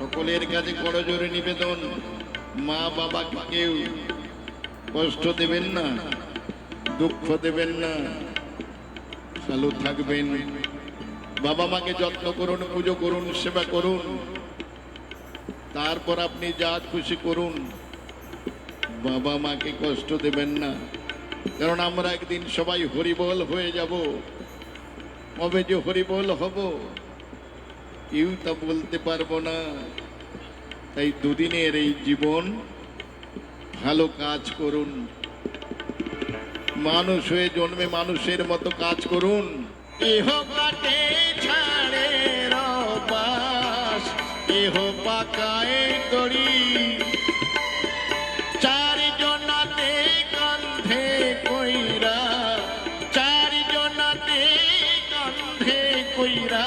সকলের কাছে করজোরে নিবেদন। মা বাবাকে কেউ কষ্ট দেবেন না, দুঃখ দেবেন না। ভালো থাকবেন। বাবা মাকে যত্ন করুন, পুজো করুন, সেবা করুন। তারপর আপনি যা খুশি করুন। বাবা মাকে কষ্ট দেবেন না। কারণ আমরা একদিন সবাই হরিবল হয়ে যাব। কবে যে হরিবল হব কেউ তা বলতে পারব না। তাই দুদিনের এই জীবন ভালো কাজ করুন। মানুষ হয়ে জন্মে মানুষের মতো কাজ করুন। ইহ কাটে ছাড়ে রবাস ইহ পাকায় করি চার জনাতে কান্ধে কইরা চার জনাতে কান্ধে কইরা।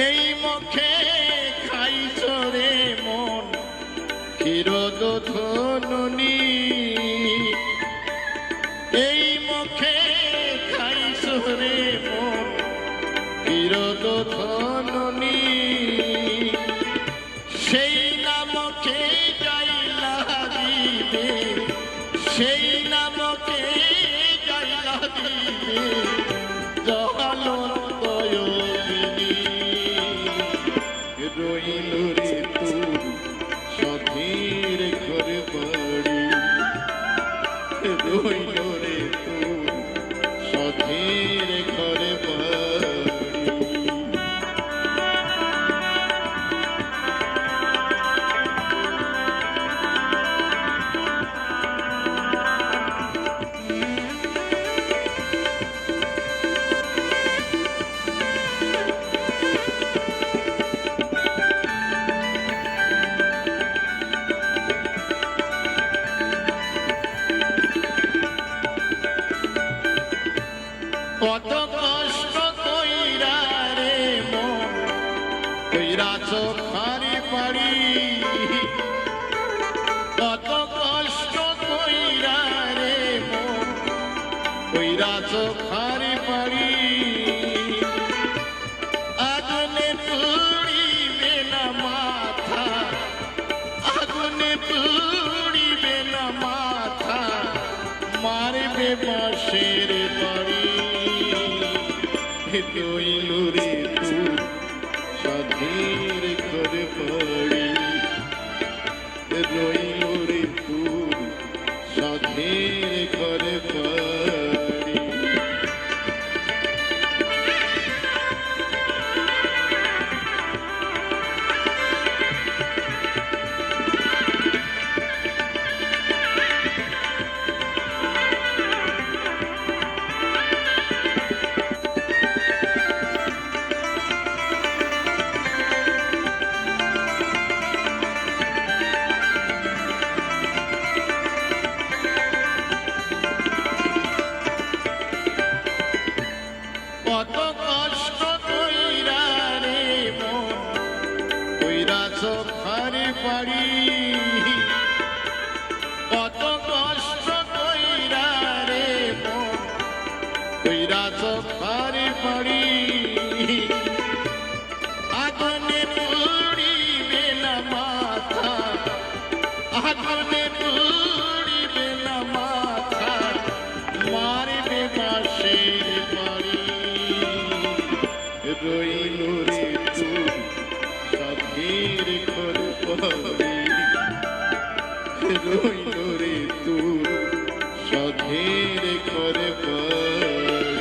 এই মুখে খাইছ রে মন ক্ষীরদধনুনি এই মুখে খাইছ রে কত কষ্ট কইরা রে মন। কইরা চোখারি পাড়ি। কত কষ্ট কইরা রে মন। কইরা চোখারি পাড়ি। আগুনে পুড়িবে না মাথা। আগুনে পুড়িবে না মাথা। মারবে বাঁশের বাড়ি। রইল রে তোর স্বাধীর ঘর বাড়ি রইল রে তোর কইরা সফারি পাড়ি। আগুনে পুড়িবে না মাথা। আগুনে পুড়িবে না মাথা। মারবে বাঁশের বাড়ি। রইল রে তুই সাথীর খোল রইল ਹੀ ਦੇਖੋ ਦੇਖੋ